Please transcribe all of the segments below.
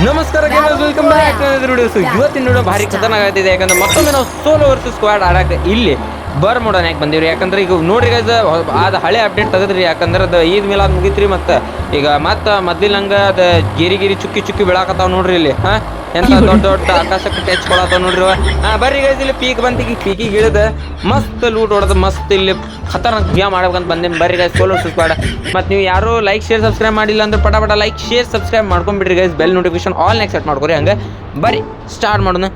ನಮಸ್ಕಾರ gamers welcome back videos ಇವತ್ತಿನ video ಭಾರಿ ಖತರ್ನಾಕ್ ಆಗ್ತಿದೆ ಯಾಕಂದ್ರೆ ಮತ್ತೊಮ್ಮೆ ನಾವು ಸೋಲೋ ವರ್ಸಸ್ ಸ್ಕ್ವಾಡ್ ಆಡಕ್ಕೆ ಇಲ್ಲಿ ಬರ್ ಮಾಡೋಣ ಯಾಕೆ ಬಂದಿವ್ರಿ? ಯಾಕಂದ್ರೆ ಈಗ ನೋಡ್ರಿ ಗೈಸ್ ಆದ ಹಳೆ ಅಪ್ಡೇಟ್ ತೆಗೆದ್ರಿ. ಯಾಕಂದ್ರೆ ಅದು ಈದ್ ಮಿಲಾದ್ ಮುಗಿತ್ರಿ ಮತ್ತೆ ಈಗ ಮತ್ತೆ ಮೊದ್ಲಿನಂಗ ಅದು ಗಿರಿ ಗಿರಿ ಚುಕ್ಕಿ ಚುಕ್ಕಿ ಬೀಳಾಕತ್ತಾವ ನೋಡ್ರಿ ಇಲ್ಲಿ. ಹಾ? ಎಂತ ದೊಡ್ಡ ದೊಡ್ಡ ಆಕಾಶಕ್ಕೆ ಟಚ್ ನೋಡ್ರಿ. ಹಾ ಬರ್ರಿ ಗೈಸ್ ಇಲ್ಲಿ ಪೀಕ್ ಬಂತಿಗೆ ಪೀಕಿಗೆ ಇಳಿದ ಮಸ್ತ್ ಲೂಟ್ ಹೊಡೆದ ಮಸ್ತ್ ಇಲ್ಲಿ ಖತರ್ನಾಕ್ ಗೇಮ್ ಮಾಡ್ಬೇಕಂತ ಬಂದೇನಿ. ಬರ್ರಿ ಗೈಸ್ ಸೋಲೋ ಸ್ಕ್ವಾಡ್ ಮತ್ತೆ ನೀವು ಯಾರು ಲೈಕ್ ಶೇರ್ ಸಬ್ಸ್ಕ್ರೈಬ್ ಮಾಡಿಲ್ಲ ಅಂದ್ರೆ ಪಟ ಪಟ like share subscribe ಮಾಡ್ಕೊಂಡ್ಬಿಡ್ರಿ guys bell notification all next set ಮಾಡ್ಕೊರಿ ಹಂಗೆ. ಬರಿ ಸ್ಟಾರ್ಟ್ ಮಾಡೋಣ.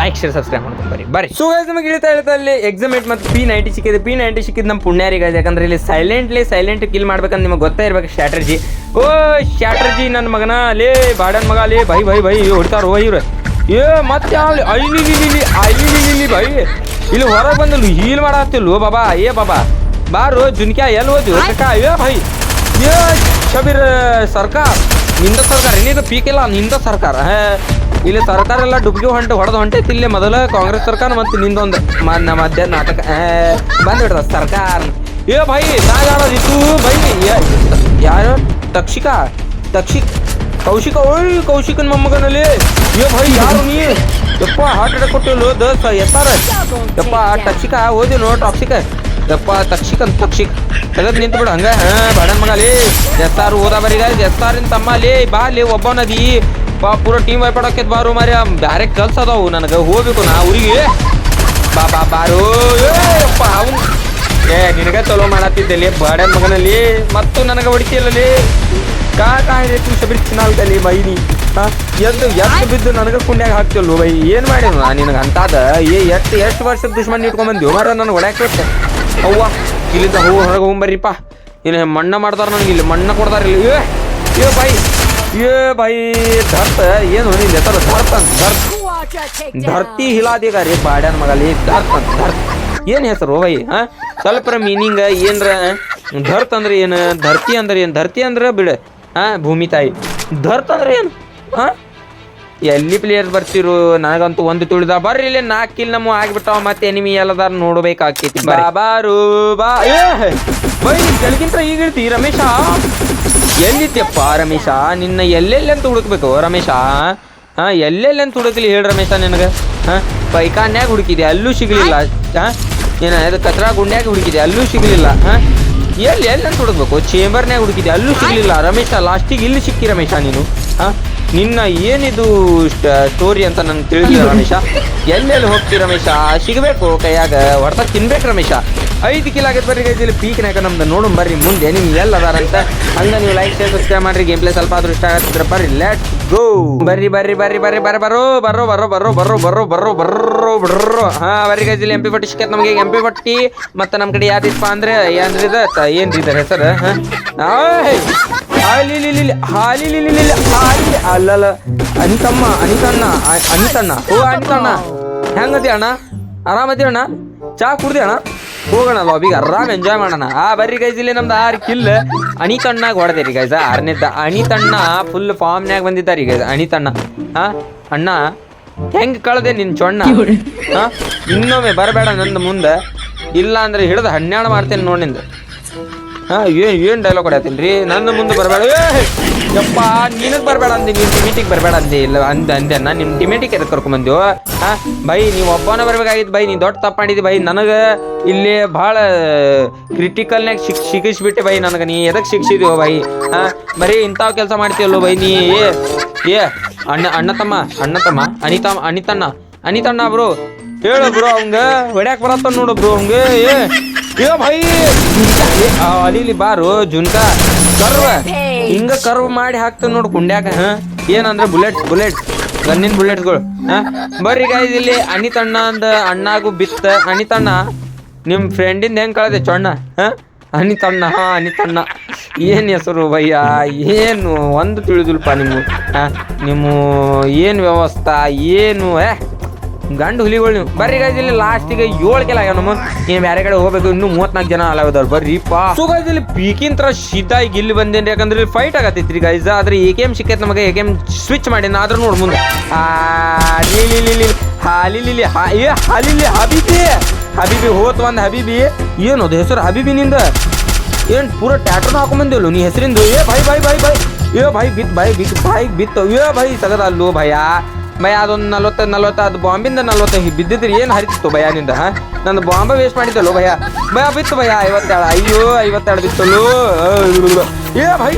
ಲೈಕ್ ಶೇರ್ ಸಬ್ಸ್ಕ್ರೈಬ್ ಮಾಡ್ಕೊಂಡು ಬರಿ ಬರಿ ಸೊ ಗೈಸ್ ನಮಗೆ ಇಳಿತಾ ಇಳಿತಾ ಇಲ್ಲಿ ಎಕ್ಸಾಮೇಟ್ ಮತ್ತು ಪಿ ನೈಂಟಿ ಸಿಕ್ಕಿದೆ. ಪಿ ನೈಂಟಿ ಸಿಕ್ಕಿದ್ ನಮ್ಮ ಪುಣ್ಯಾರಿ ಗೈಸ್ ಯಾಕಂದ್ರೆ ಇಲ್ಲಿ ಸೈಲೆಂಟ್ಲಿ ಸೈಲೆಂಟ್ ಕಿಲ್ ಮಾಡ್ಬೇಕಂತ ನಿಮಗೆ ಗೊತ್ತೇ ಇರಬೇಕು ಸ್ಟ್ರಾಟಜಿ ಓ ಶ್ಯಾಟರ್ಜಿ ನನ್ನ ಮಗನ ಲೇ ಬಾಡನ್ ಮಗ ಲೇ ಬೈ ಬೈ ಬೈ ಹೊಡ್ತಾರ ಓ ಇವ್ರು. ಏ ಮತ್ತೆ ಅಲ್ಲಿ ಐಲಿ ಐಲಿ ಇಲ್ಲಿ ಬೈ. ಇಲ್ಲಿ ಹೊರಗೆ ಬಂದಲ್ಲು ಹೀಲ್ ಮಾಡತ್ತಿಲ್ವ ಬಾಬಾ ಏ ಬಾಬಾ. ಬಾರು ಜುನ್ಕ್ಯಾ ಎಲ್ಲಿ ಹೋದ್ವಿ ಕಕ್ಕ ಏ ಭೈ ಏ ಶಬೀರ್ ಸರ್ಕಾರ ನಿಂದ ಸರ್ಕಾರ ಏನಿದು ಪೀಕಿಲ್ಲ ನಿಂದ ಸರ್ಕಾರ ಹೇ. ಇಲ್ಲಿ ಸರ್ಕಾರ ಎಲ್ಲ ಡುಬ್ಗಿ ಹೊಂಟೆ ಹೊಡೆದು ಹೊಂಟೈತಿ ಇಲ್ಲಿ ಮೊದಲ ಕಾಂಗ್ರೆಸ್ ಸರ್ಕಾರ ಮತ್ತು ನಿಂದೊಂದು ಮ ಮಧ್ಯ ನಾಟಕ ಬಂದ್ಬಿಡ್ದ ಸರ್ಕಾರ. ಏ ಭೈ ನಾ ಯಾರೋದಿತ್ತು ಬೈ ಯಾರು? ತಕ್ಷಿಕ, ತಕ್ಷಿಕ್, ಕೌಶಿಕ, ಓಯ್, ಕೌಶಿಕನ್ ಮೊಮ್ಮಗನಲ್ಲಿ. ಏ ಭೈ ಯಾರು ನೀ? ಯಪ್ಪ ಹಾರ್ಟ್ ಅಟ್ಯಾಕ್ ಕೊಟ್ಟಿಲ್ಲ ದೋಸ್ತ ಎತ್ತಾರ ಯಪ್ಪ ಟಕ್ಷಿಕ ಓದಿನೋ ಟಾಕ್ಸಿಕ ಯಪ್ಪ ತಕ್ಷಿಕ್ ಅಂತ ತಕ್ಷಿಕ್. ತೆಗೆದು ನಿಂತು ಬಿಡು, ಹಂಗ? ಹಾ, ಬಡನ್ ಮಗ ಲೇ ಎಸ್ತಾರು ಓದಾ ಬರೀಗ ಎಸ್ತಾರಿನ ತಮ್ಮ ಲೇ ಬಾ ಲೇ ಒಬ್ಬನದಿ ಬಾ, ಪೂರ ಟೀಮ್ ವೈಪ್ ಬಾರು ಮಾರಿ ಬ್ಯಾರೆ ಕೆಲ್ಸ ಅದಾವು, ನನಗೆ ಹೋಗ್ಬೇಕು ನಾ ಊರಿಗೆ. ಬಾ ಬಾ, ಬಾರು. ಯಪ್ಪ, ಅವ್ನು ಏ, ನಿನಗೆ ಚಲೋ ಮಾಡತ್ತಿದ್ದಲ್ಲಿ ಬಾಡನ್ ಮಗನಲ್ಲಿ. ಮತ್ತು ನನಗೆ ಹೊಡಿತಿಯಲ್ಲಿ ಕಾ ಕಾಯ್ದೆ ತೂ ಶಬರಿ ಚಿನ್ನಾಲ್ದಲ್ಲಿ ಬೈನಿ ಎದ್ದು ಎದ್ದು ಬಿದ್ದು ನನಗೆ ಕುಂಡ್ಯಾಗ ಹಾಕ್ತಿಲ್ಲ ಬೈ. ಏನು ಮಾಡಿ ನಾ ನಿನಗೆ ಅಂತಾದ? ಏ, ಎಷ್ಟು ಎಷ್ಟು ವರ್ಷದ ದುಶ್ಮನ್ ಇಟ್ಕೊಂಬಂದಿ ಮಾರ ನನಗೆ ಹೊಡ್ಯಾಕೆ ಅವ್ವ ಇಲ್ಲಿಂದ ಹೂ ಹೊರಗೆ ಹೋಗ್ಬರ್ರಿಪ್ಪ. ಇಲ್ಲಿ ಮಣ್ಣ ಮಾಡ್ತಾರ ನನಗೆ, ಇಲ್ಲಿ ಮಣ್ಣ ಕೊಡ್ತಾರ ಇಲ್ಲಿ. ಏ ಏ, ಬೈ. ಏ, ಬೈ ಧರ್ತ ಏನು ನಿಂದ ಹೆಸರು ಧರ್ತ ಅಂತ ಧರ್ತ ಧರ್ತಿ ಹಿಲಾದಿಗಾರಿ ಬಾಡ್ಯಾನ ಮಗಲಿ ಧರ್ತ ಅಂತ ಧರ್ತ ಏನ್ ಹೆಸರು, ಬೈ, ಹಾ? ಸ್ವಲ್ಪ ಮೀನಿಂಗ್ ಏನ್ರ ಧರ್ತ್ ಅಂದ್ರೆ ಏನು ಧರ್ತಿ ಅಂದ್ರೆ ಏನು? ಧರ್ತಿ ಅಂದ್ರೆ ಬಿಡ ಹಾ ಭೂಮಿ ತಾಯಿ. ಧರ್ತ್ ಅಂದ್ರೆ ಏನು? ಹಾ? ಎಲ್ಲಿ ಪ್ಲೇಯರ್ ಬರ್ತಿರು? ನನಗಂತೂ ಒಂದು ತುಳಿದ ಬರ್ರಿ ಇಲ್ಲಿ ನಾಲ್ಕು ಕಿಲ್ ನಮ್ಮ ಆಗ್ಬಿಟ್ಟಾವ ಮತ್ತೆ ಎನಿಮಿ ಎಲ್ಲದಾರು ನೋಡ್ಬೇಕಾಗ್ತೈತಿ ಬಾಬಾರು ಬಾ ಏ ಬೈ ಕೆಳಗಿಂತ ಈಗ ಇರ್ತಿ ರಮೇಶ? ಎಲ್ಲಿದ್ಯಪ್ಪ ರಮೇಶ? ನಿನ್ನ ಎಲ್ಲೆಲ್ಲಿ ಅಂತ ಹುಡುಕ್ಬೇಕು ರಮೇಶ? ಹಾಂ ಎಲ್ಲೆಲ್ಲಿ ಅಂತ ಹುಡುಕಲಿ ಹೇಳಿ ರಮೇಶ ನಿನಗೆ. ಹಾಂ ಪೈಕಾನ್ಯಾಗ ಹುಡುಕಿದೆ ಅಲ್ಲೂ ಸಿಗ್ಲಿಲ್ಲ. ಹಾ? ಏನ, ಅದು ಕತ್ರ ಗುಂಡ್ಯಾಗ ಹುಡುಕಿದೆ, ಅಲ್ಲೂ ಸಿಗ್ಲಿಲ್ಲ, ಹಾ? ಎಲ್ಲಿ ಎಲ್ಲಿ ಅಂತ ಹುಡುಕ್ಬೇಕು? ಚೇಂಬರ್ನ್ಯಾಗ ಹುಡುಕಿದೆ, ಅಲ್ಲೂ ಸಿಗ್ಲಿಲ್ಲ. ರಮೇಶ ಲಾಸ್ಟಿಗೆ ಇಲ್ಲಿ ಸಿಕ್ಕಿ ರಮೇಶ ನೀನು, ಹಾ? ನಿನ್ನ ಏನಿದು ಸ್ಟೋರಿ ಅಂತ ನನ್ಗೆ ತಿಳಿದಿಲ್ಲ ರಮೇಶ. ಎಲ್ಲೆಲ್ಲಿ ಹೋಗ್ತಿ ರಮೇಶ? ಸಿಗಬೇಕು ಕೈಯಾಗ ಹೊಡೆತ ತಿನ್ಬೇಕು ರಮೇಶ. ಐದು ಕಿಲೋ ಆಗಿದೆ ಬರ್ರಿ ಇಲ್ಲಿ ಪೀಕ್ನಾಗ ನಮ್ದು ನೋಡು ಬರ್ರಿ ಮುಂದೆ, ನಿಮ್ಗೆ ಎಲ್ಲ ಅದಾರಂತ ಹಂಗ ನೀವು ಲೈಕ್ ಶೇರ್ ಸಬ್ಸ್ಕ್ರೈಬ್ ಮಾಡ್ರಿ ಗೇಮ್ ಪ್ಲೇ ಸ್ವಲ್ಪ ಆದರೂ ಇಷ್ಟ ಆಗತ್ತಿದ್ರೆ ಬರ್ರಿ. ಲೆಟ್ ಗೋ ಬರ್ರಿ ಬರ್ರಿ ಬರ್ರಿ ಬರ್ರಿ ಬರ್ರಿ ಬರೋ ಬರೋ ಬರೋ ಬರೋ ಬರೋ ಬರೋ ಬರೋ ಬರೋ ಬರೋ ಹಾ, ಬರ್ರಿ ಗೈಸ್ ಇಲ್ಲಿ ಎಂ ಪಿ ಪಟ್ಟಿ ಸಿಕ್ಕತ್ ನಮಗೆ ಎಂ ಪಿ ಪಟ್ಟಿ ಮತ್ತೆ ನಮ್ಮ ಕಡೆ ಯಾವ್ದಿಪ್ಪ ಅಂದ್ರೆ ಏನ್ರಿ ಏನ್ರಿ ಇದ ಹೆಸರು? ಹಾಲಿ ಅಲ್ಲಲ್ಲ ಅನಿತಮ್ಮ, ಅನಿತಣ್ಣ ಅನಿತಣ್ಣ. ಓ, ಅನಿತಣ್ಣ. ಹೆಂಗದಿ ಅಣ್ಣ? ಆರಾಮದಿ ಅಣ್ಣ ಚಾ ಕುಡ್ದಿ ಅಣ್ಣ? ಹೋಗೋಣ ಲಾಬಿಗೆ ಆರಾಮ್ ಎಂಜಾಯ್ ಮಾಡೋಣ. ಆ, ಬರ್ರಿ ಗೈಸ್ ಇಲ್ಲಿ ನಮ್ದು ಆರು ಕಿಲ್ ಅಣಿತಣ್ಣಾಗ ಹೊಡೆದೇರಿ ಗೈಸ್ ಆರನೇದ ಅಣಿತಣ್ಣ ಫುಲ್ ಫಾರ್ಮ್ನ್ಯಾಗ ಬಂದಿದ್ದಾರಿ ಗೈಸ್ ಅಣಿತಣ್ಣ ಹಾ, ಅಣ್ಣ, ಹೆಂಗ್ ಕಳ್ದೆ ನಿನ್ ಚೊಣ್ಣ? ಹಾ, ಇನ್ನೊಮ್ಮೆ ಬರಬೇಡ ನಂದು ಮುಂದೆ. ಇಲ್ಲ ಅಂದ್ರೆ ಹಿಡಿದು ಹನ್ನೆರಡು ಮಾಡ್ತೇನೆ ನೋಡಿಂದ ಹಾ, ಏನ್ ಏನ್ ಡೈಲಾಗ್ ಹೊಡ್ಯಾತೀನಿ ರೀ ನನ್ನ ಮುಂದೆ ಬರಬೇಡ. ಯಪ್ಪ, ನಿನಗ್ ಬರಬೇಡ ಅಂದಿ, ನೀನ್ ಟಿಮಿಟಿಗೆ ಬರಬೇಡ ಅಂದಿ, ಇಲ್ಲ, ಅಂದ, ಅಂದೆ ನಾ ನಿಮ್ ಟಿಮೇಟಿಗೆ ಕರ್ಕೊಂಡ್ ಬಂದ್ಯೋ? ಹಾ, ಬೈ, ನೀವು ಒಬ್ಬನ ಬರ್ಬೇಕಾಗಿತ್ತು, ಬೈ ನೀ ದೊಡ್ಡ ತಪ್ಪಾಡಿದ್ ಬೈ, ನನಗೆ. ಇಲ್ಲಿ ಭಾಳ ಕ್ರಿಟಿಕಲ್ನಾಗ ಶಿಕ್, ಶಿಕ್ಷಿಸ್ಬಿಟ್ಟೆ ಬೈ ನನಗೆ. ನೀ ಎದಕ್ ಶಿಕ್ಷಿದೀವೋ ಬೈ ಹಾ ಬರೀ ಇಂಥವ್ ಕೆಲಸ ಮಾಡ್ತೀವಲ್ಲೋ ಬೈ ನೀ, ಏ ಏ, ಅಣ್ಣ ಅಣ್ಣ ತಮ್ಮ ಅಣ್ಣ ತಮ್ಮ, ಅನಿತ, ಅನಿತಣ್ಣ ಅನಿತಣ್ಣ ಬ್ರೋ, ಹೇಳು ಬ್ರೋ ಅವಂಗ, ಹೊಡ್ಯಾಕ್ ಬರತ್ತ ನೋಡು ಬ್ರೋ ಅವಂಗ, ಏ ಏ ಭೈ ಅಲ್ಲಿ ಬಾರು, ಜುನ್ಕ, ಕರ್ವ, ಹಿಂಗ ಕರ್ವ್ ಮಾಡಿ ಹಾಕ್ತ ನೋಡು ಕುಂಡ್ಯಾಕ, ಹ? ಏನಂದ್ರೆ ಬುಲೆಟ್ ಬುಲೆಟ್, ಗನ್ನಿನ ಬುಲೆಟ್ಗಳು, ಹಾ? ಬರ್ರಿ ಗಾಯ್ಸ್ ಇಲ್ಲಿ ಅನಿತಣ್ಣ ಅಂದ ಅಣ್ಣಾಗು ಬಿತ್ತ, ಅನಿತಣ್ಣ ನಿಮ್ ಫ್ರೆಂಡಿಂದ ಹೆಂಗೆ ಕಳದೆ, ಚೊಣ್ಣ? ಹಾಂ? ಅನಿತಣ್ಣ, ಹಾ, ಅನಿತಣ್ಣ. ಏನ್ ಹೆಸರು ಭಯ್ಯ? ಏನು? ಒಂದು ತಿಳಿದಿಲ್ಪ ನಿಮ್ಮ ನಿಮ್ಮ ಏನು ವ್ಯವಸ್ಥಾ? ಏನು? ಏ? ಗಂಡು ಹುಲಿಗಳು ನೀವು. ಬರ್ರಿ ಗೈಸ್ ಇಲ್ಲಿ ಲಾಸ್ಟಿಗೆ ಏಳು ಕೆಲ ಆಗ್ಯಾವ ನಮ್ಮ ನೀವು ಬೇರೆ ಕಡೆ ಹೋಗ್ಬೇಕು, ಇನ್ನು ಮೂವತ್ನಾಲ್ಕು ಜನ ಅಲಾವಿದವ್ರು ಬರ್ರಿ ಪಾ. ಸೊ ಗೈಸ್ ಇಲ್ಲಿ ಪೀಕಿನ್ ತರ ಶೀತ ಈಗ ಇಲ್ಲಿ ಬಂದೇನ್ರಿ? ಯಾಕಂದ್ರೆ ಇಲ್ಲಿ ಫೈಟ್ ಆಗತ್ತೈತ್ರಿ ಗೈಸ್ ಆದ್ರೆ ಎ ಕೆ ಎಂ ಸಿಕ್ಕೈತೆ ನಮಗೆ. ಎ ಕೆ ಎಂ ಸ್ವಿಚ್ ಮಾಡಿನ ಆದ್ರೂ ನೋಡ್ ಮುಂದೆ. ಆ ಲೀಲಿ ಲೀಲಿ ಹಾಲಿ ಲೀಲಿ ಹಾ ಏ ಹಾಲಿಲಿ ಹಬೀಬಿ ಹೋತ್ ಒಂದು ಹಬೀಬಿ. ಅದು ಹೆಸರು ಹಬೀಬಿ ನಿಂದ? ಏನ್ ಪೂರ ಟ್ಯಾಟ್ರನ್ ಹಾಕೊಂಡ್ ಬಂದಿಲ್ಲ ನೀ ಹೆಸರಿಂದ? ಏ ಭಾಯ್ ಭಾಯ್ ಭಾಯ್ ಭಾಯ್. ಏ ಭಾಯ್, ಬಿತ್ ಭಾಯ್ ಬಿತ್, ಭಾಯ್, ಬಿತ್ತು. ಏ ಭಾಯ್ ತಗದ ಅಲ್ಲೋ ಭಯ? ಭಯ, ಅದೊಂದು ನಲ್ವತ್ತ ನಲ್ವತ್ತ, ಅದು ಬಾಂಬಿಂದ ನಲ್ವತ್ತ ಬಿದ್ದಿದ್ರಿ. ಏನು ಹರಿತಿತ್ತು ಭಯ ನಿಂದ, ಹಾ? ನಂದು ಬಾಂಬ ವೇಸ್ಟ್ ಮಾಡಿದ್ದಲ್ಲೋ ಭಯ? ಭಯ, ಬಿತ್ತು ಭಯ ಐವತ್ತೆರಡು ಅಯ್ಯೋ ಐವತ್ತೆರಡು ಬಿತ್ತಲ್ಲೋ. ಏ ಭಾಯ್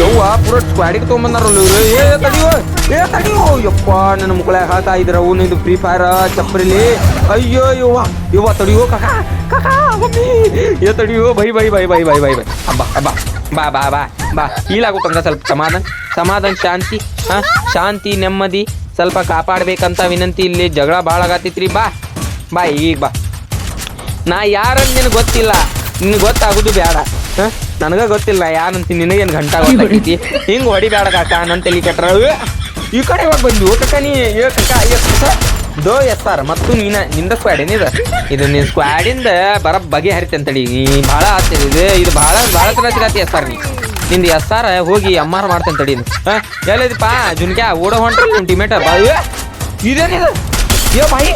ಯವ್ವ ಪೂರ ಸ್ಕ್ವಾಡಿಗೆ ತೊಗೊಂಬಂದಾರಲ್ಲ ಇವ್ರು. ಏ ತಡಿಯೋ ಏ ತಡಿಯೋ ಯಪ್ಪ, ನನ್ನ ಮುಕ್ಕಳ ಹಾತಾ ಇದ್ರ ಅವು ನಿಂದು ಫ್ರೀ ಫೈರ್ ಚಪ್ಪರಿಲಿ? ಅಯ್ಯೋ, ಯವ್ವ ಯವ್ವ ತಡಿಯೋ ಕಕ ಕಕ, ಮಮ್ಮಿ. ಏ ತಡಿಯೋ ಬೈ ಬೈ ಬೈ ಬೈ ಬೈ ಬೈ ಬೈ. ಅಬ್ಬಾ ಅಬ್ಬಾ, ಬಾ ಬಾ ಬಾ ಬಾ. ಹೀಲಾಗುತ್ತಂಗ ಸ್ವಲ್ಪ ಸಮಾಧಾನ ಸಮಾಧಾನ, ಶಾಂತಿ, ಹಾ, ಶಾಂತಿ, ನೆಮ್ಮದಿ, ಸ್ವಲ್ಪ ಕಾಪಾಡ್ಬೇಕಂತ ವಿನಂತಿ ಇಲ್ಲಿ ಜಗಳ ಭಾಳ ಆಗತ್ತಿತ್ರಿ, ಬಾ ಬಾ, ಈಗ ಬಾ. ನಾ ಯಾರಂತ ನಿನಗೆ ಗೊತ್ತಿಲ್ಲ, ನಿನಗೆ ಗೊತ್ತಾಗೋದು ಬೇಡ ಹಾಂ? ನನಗೆ ಗೊತ್ತಿಲ್ಲ ಯಾರಂತ ನಿನಗೇನು ಗಂಟ ಗೊತ್ತಾಗೈತಿ? ಹಿಂಗ್ ಹೊಡಿಬೇಡ ಕಾಕ ನನ್ನ ತಲೆ ಕೆಟ್ರ. ಈ ಕಡೆ ಇವಾಗ ಬಂದು ಕಕ್ಕ ನೀ, ಏ ಕಕ್ಕ ಏ ಕಕ್ಕ ದೋ ಮತ್ತು ನೀನ, ನಿಂದ ಸ್ಕ್ವಾಡ್ ಏನಿದ ಇದು? ನಿನ್ನ ಸ್ಕ್ವಾಡಿಂದ ಬರ ಬಗೆ ಹರಿತೆ ಅಂತೇಳಿ. ನೀ ಭಾಳ ಆಸೆ ಇದು. ಇದು ಭಾಳ ಭಾಳ ತರ ಎಸ್ ಸರ್ ನೀ. ನಿಂದು ಎಸ್, ಆರ್ ಹೋಗಿ ಎಂ, ಆರ್ ಮಾಡ್ತೇನೆ ತಡಿ ಹಾಂ ಎಲ್ಲಿದಪ್ಪ ಜುನ್ಕ್ಯಾ, ಓಡೋ ಹೊಂಟ್ರಿ ನಿಮ್ಮ ಟಿಮೇಟ ಬಾ. ಇದೇನಿದು ಏ, ಬಾಯಿ.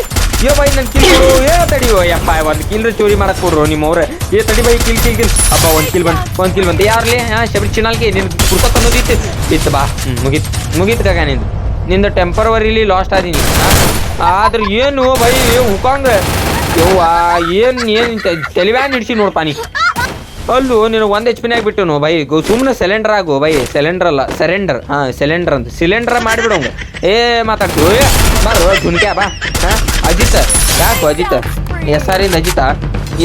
ಏ ಬೈ ನನ್ ಕಿಲ್ ಕೊಡು. ಏ ತಡಿಯೋ ಯಪ್ಪ, ಒಂದ್ ಕಿಲ್ ಚೋರಿ ಮಾಡಕ್ ಕೊಡ್ರು ನಿಮ್ಮವ್ರೆ. ಏ ತಡಿ ಬೈ ಕಿಲ್ ಕಿಲ್ ಕಿಲ್ ಅಪ್ಪ ಒಂದ್ ಕಿಲ್ ಬಂದ್, ಒಂದ್ ಕಿಲ್ ಬಂದ್. ಯಾರ್ಲಿ? ಹಾ, ಶಬರಿ ಚಿನಾಲ್ಗೆ ನಿನ್ ಕುರ್ತ ಅನ್ನೋದಿತ್ತು ಇತ್ತು. ಬಾ. ಹ್ಞೂ ಮುಗೀತು, ಮುಗೀತ್ ಕಾಕ ನಿಂದು. ನಿಂದು ಟೆಂಪರವರಿಲಿ ಲಾಸ್ಟ್ ಆದೀನಿ. ಆದ್ರೆ ಏನು ಬೈ ಉಕಾಂಗ ಯೋವಾ ಏನ್ ಏನ್ ತೆಲಿವ್ಯಾನ್ ಹಿಡ್ಸಿ ನೋಡಪ್ಪ ನೀ. ಅಲ್ಲು ನೀನು ಒಂದು ಎಚ್ ಪಿನಾಗ ಬಿಟ್ಟು ಬೈ ಸುಮ್ಮನೆ ಸಿಲಿಂಡರ್ ಆಗು ಬೈ ಸಿಲಿಂಡರ್ ಅಲ್ಲ ಸರೆಂಡರ್ ಹಾಂ ಸಿಲಿಂಡರ್ ಅಂತ ಸಿಲಿಂಡರ್ ಮಾಡಿಬಿಡು ಏ ಮಾತಾಡ್ತೀವಿ ಬಾರೋ ಜುನ್ಕ್ಯಾ ಬಾ. ಹಾಂ? ಅಜಿತ? ಯಾಕೋ ಅಜಿತ? ಎಸ್ ಆರ್ ಇಂದ ಅಜಿತ.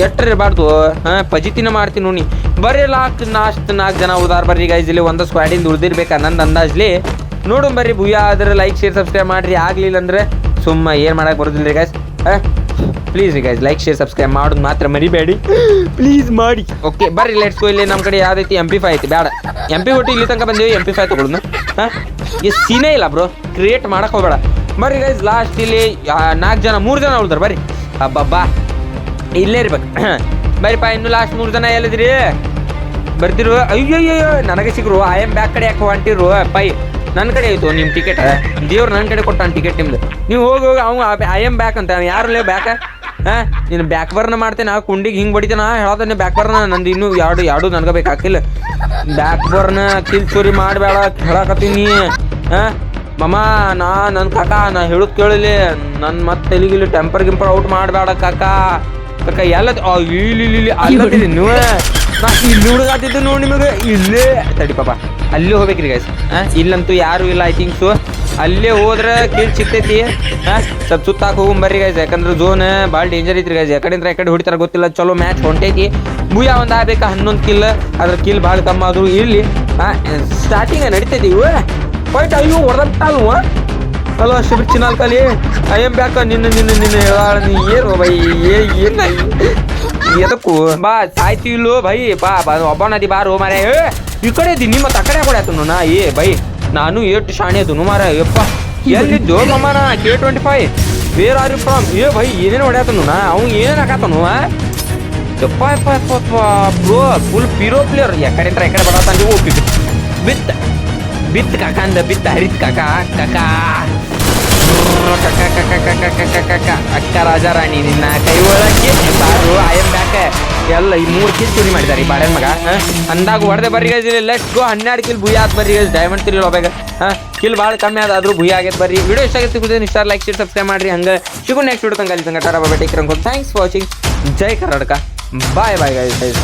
ಎಟ್ಟರಿರಬಾರ್ದು ಹಾ, ಪಜಿತಿನ ಮಾಡ್ತೀನಿ ನೋಡಿ. ಬರ್ರಿ ಲಾಕ್ ನಾಷ್ಟು ನಾಲ್ಕು ಜನ ಉದಾರ ಬರ್ರಿ ಗೈಸ್ ಇಲ್ಲಿ ಒಂದು ಸ್ಕ್ವಾಡಿಂದ ಉಳಿದಿರ್ಬೇಕು ನಂದು ಅಂದಾಜ್ಲಿ? ನೋಡು ಬರ್ರಿ ಭೂಯ. ಆದ್ರೆ ಲೈಕ್ ಶೇರ್ ಸಬ್ಸ್ಕ್ರೈಬ್ ಮಾಡ್ರಿ. ಆಗ್ಲಿಲ್ಲ ಅಂದ್ರೆ ಸುಮ್ಮ ಏನು ಮಾಡಕ್ಕೆ ಬರೋದಿಲ್ಲ ರೀ ಗೈಸ್ ಪ್ಲೀಸ್ ರೀ ಗೈಸ್ ಲೈಕ್ ಶೇರ್ ಸಬ್ಸ್ಕ್ರೈಬ್ ಮಾಡೋದು ಮಾತ್ರ ಮರಿಬೇಡಿ. ಪ್ಲೀಸ್ ಮಾಡಿ. ಓಕೆ ಬರ್ರಿ ಲೆಟ್ಸ್ ಗೋ ಇಲ್ಲಿ ನಮ್ಮ ಕಡೆ ಯಾವ್ದೈತಿ? ಎಂ ಪಿ ಫೈ ಐತಿ. ಬೇಡ ಎಂ ಪಿ ಒಟ್ಟು ಇಲ್ಲಿ ತನಕ ಬಂದೀವಿ ಎಂ ಪಿ ಫೈ ಹಾಂ, ಈ ಸೀನೇ ಇಲ್ಲ ಬ್ರೋ ಕ್ರಿಯೇಟ್ ಮಾಡೋಕೆ ಹೋಗ್ಬೇಡ. ಬರ್ರಿ ಗೈಸ್ ಲಾಸ್ಟ್ ಇಲ್ಲಿ ನಾಲ್ಕು ಜನ, ಮೂರು ಜನ ಉಳ್ದಾರ, ಬರ್ರಿ. ಅಬ್ಬಬ್ಬಾ. ಇಲ್ಲೇ ಇರ್ಬೇಕು. ಬರ್ರಿಪ್ಪ ಇನ್ನು ಲಾಸ್ಟ್ ಮೂರು ಜನ ಎಲ್ಲಿದ್ರಿ? ಬರ್ತಿರು ಅಯ್ಯಯ್ಯೋ ನನಗೆ ಸಿಗ್ರು. ಐ ಎಂ ಬ್ಯಾಕ್ ಕಡೆ ಯಾಕೆ ಹೊಂಟಿರು. ಪೈ ನನ್ನ ಕಡೆ ಆಯಿತು ನಿಮ್ಮ ಟಿಕೆಟ್ ದೇವ್ರು ನನ್ನ ಕಡೆ ಕೊಟ್ಟಾನ ಟಿಕೆಟ್ ನಿಮ್ದು. ನೀವು ಹೋಗಿ ಹೋಗಿ ಅವ್ನು ಐ ಎಂ ಬ್ಯಾಕ್ ಅಂತ. ಯಾರು ಲೇ ಬ್ಯಾಕ್ ಹಾಂ? ನೀನು ಬ್ಯಾಕ್ ಬರ್ನ ಮಾಡ್ತೇನೆ? ಆ ಕುಂಡಿಗೆ ಹಿಂಗೆ ಬಡಿತೇನ ಹೇಳೋದನ್ನೇ ಬ್ಯಾಕ್ ಬರ್ನ. ನಂದು ಇನ್ನೂ ಎರಡು ಎರಡು ನನಗೆ ಬೇಕಾಗಿಲ್ಲ ಬ್ಯಾಕ್ ಬರ್ನ ಕಿಲ್ ಚೂರಿ ಮಾಡಬೇಡ ಹೇಳಕತ್ತೀನಿ ಹಾಂ? ಮಮ್ಮ ನಾ ನನ್ನ ಕಾಕ, ನಾ ಹೇಳುದ್ ಕೇಳಲಿ ನನ್ನ ಮತ್ತೆ ಇಲ್ಲಿ ಟೆಂಪರ್ ಗಿಂಪರ್ ಔಟ್ ಮಾಡಬೇಡ ಕಾಕ. ಕಾಕ ಎಲ್ಲ ಇಲ್ಲಿ ಅಲ್ಲಿ ಇಲ್ಲಿ ನಾ ಇಲ್ಲಿ ಹುಡುಗಾತಿದ್ದು ನೋಡಿ ನಿಮಗೆ. ಇಲ್ಲೇ ತಡಿ ಪಾಪ. ಅಲ್ಲೇ ಹೋಗ್ಬೇಕ್ರಿ ಗೈಸ್ ಇಲ್ಲಂತೂ ಯಾರು ಇಲ್ಲ ಐ ಥಿಂಕ್ ಸೊ ಅಲ್ಲೇ ಹೋದ್ರೆ ಕೀಳ್ ಸಿಗ್ತೈತಿ ಸ್ವಲ್ಪ ಹೋಗಿ ಬರ್ರಿ ಗೈಸ್ ಯಾಕಂದ್ರೆ ಝೋನ್ ಭಾಳ ಡೇಂಜರ್ ಐತ್ರಿ ಗೈಸ್ ಯಾಕಡೆಂದ್ರೆ ಯಾಕಡೆ ಹೊಡಿತಾರ ಗೊತ್ತಿಲ್ಲ. ಚಲೋ ಮ್ಯಾಚ್ ಹೊಂಟೈತಿ. ಭೂಯ ಒಂದು ಆಗ್ಬೇಕಾ ಹನ್ನೊಂದು ಕಿಲ್ ಅದ್ರ ಕಿಲ್ ಭಾಳ ಕಮ್ಮಿ ಆದ್ರೂ ಇಲ್ಲಿ ಸ್ಟಾರ್ಟಿಂಗ್ ನಡಿತೈತಿ ಇವ. ಫೈಟ್ ಅಯ್ಯೋ ಹೊಡೆದಲ್ವ ಅಲ್ಲ ಶಿಬಿರ್ ಚಿನಾಲ್ ಕಲಿ ಐ ಎಂ ಬ್ಯಾಕ ನಿನ್ನ ನಿನ್ನ ನಿನ್ನ ನೀ ಏನು ಬೈ ಏ ಏನ ಎದಕ್ಕೂ ಬಾ ಸಾಯ್ತಿ ಇಲ್ಲೋ ಬೈ ಬಾ ಬಾ ಒಬ್ಬ ನದಿ ಬಾರು ಮಾರೇ ಏ ಈ ಕಡೆ ಇದ್ದೀನಿ ನಿಮ್ಮ ಆ ಕಡೆ ಕೊಡೆ ಆತನು ನಾ ಏ ಬೈ ನಾನು ಏಟು ಶಾಣೆ ಅದನು ಮಾರ ಯಪ್ಪ ಎಲ್ಲಿದ್ದು ಮಮ್ಮನ K twenty five where are you from ಏ ಬೈ ಏನೇನು ಹೊಡೆಯತನು ನಾ ಅವ್ನು ಏನೇನು ಹಾಕತನು ಯಪ್ಪ ಯಪ್ಪ ಯಪ್ಪ ಬ್ರೋ ಫುಲ್ ಪಿರೋ ಪ್ಲೇಯರ್ ಯಾಕಡೆ ಅಂತ ಯಾಕಡೆ ಬಡತಾನೆ ಓಪಿ ಬಿತ್ ಬಿತ್ ಬಿತ್ ಕಾಕ ಅಂದ ಬಿತ್ ಹರಿತ್ ಕಾಕ ಕಾಕ. ಕಾಕ ಕಾಕ ಕಾಕ ಕಾಕ ಕಾಕ ಅಕ್ಕ ರಾಜಾರಾಣಿ ನಿನ್ನ ಕೈ ಒಳಗೆ ಬಾರು ಐ ಬ್ಯಾಕ ಎಲ್ಲ ಈ ಮೂರು ಕಿಲ್ ಚೂರಿ ಮಾಡಿದಾರೆ ಈ ಬಾಳೆನ್ ಮಗ? ಅಂದಾಗ ಹೊಡೆದೆ ಬರ್ರಿ ಲೆಟ್ಸ್ ಗೋ ಹನ್ನೆರಡು ಕಿಲ್ ಭೂಯ ಆತ್ ಬರ್ರಿ ಡೈಮಂಡ್ ತಿರಿ ಒಬ್ಬಾಗ ಹಾ? ಕಿಲ್ ಭಾಳ ಕಮ್ಮಿ ಆದ, ಆದ್ರೂ ಭೂಯ ಆಗೈತೆ ಬರ್ರಿ. ವಿಡಿಯೋ ಇಷ್ಟ ಆಗುತ್ತೆ ಕುದಿನ ಇಷ್ಟ ಲೈಕ್ ಶೇರ್ ಸಬ್ಸ್ಕ್ರೈಬ್ ಮಾಡ್ರಿ. ಹಂಗೆ ಸಿಗು ನೆಕ್ಸ್ಟ್ ವಿಡಿಯೋ ತಂಗ ಅಲ್ಲಿ ತಂಗ ಟಾರಾ ಬಾಬಾ ಟೇಕ್ ಥ್ಯಾಂಕ್ಸ್ ಫಾರ್ ವಾಚಿಂಗ್ ಜೈ ಕರ್ನಾಟಕ. Bye bye guys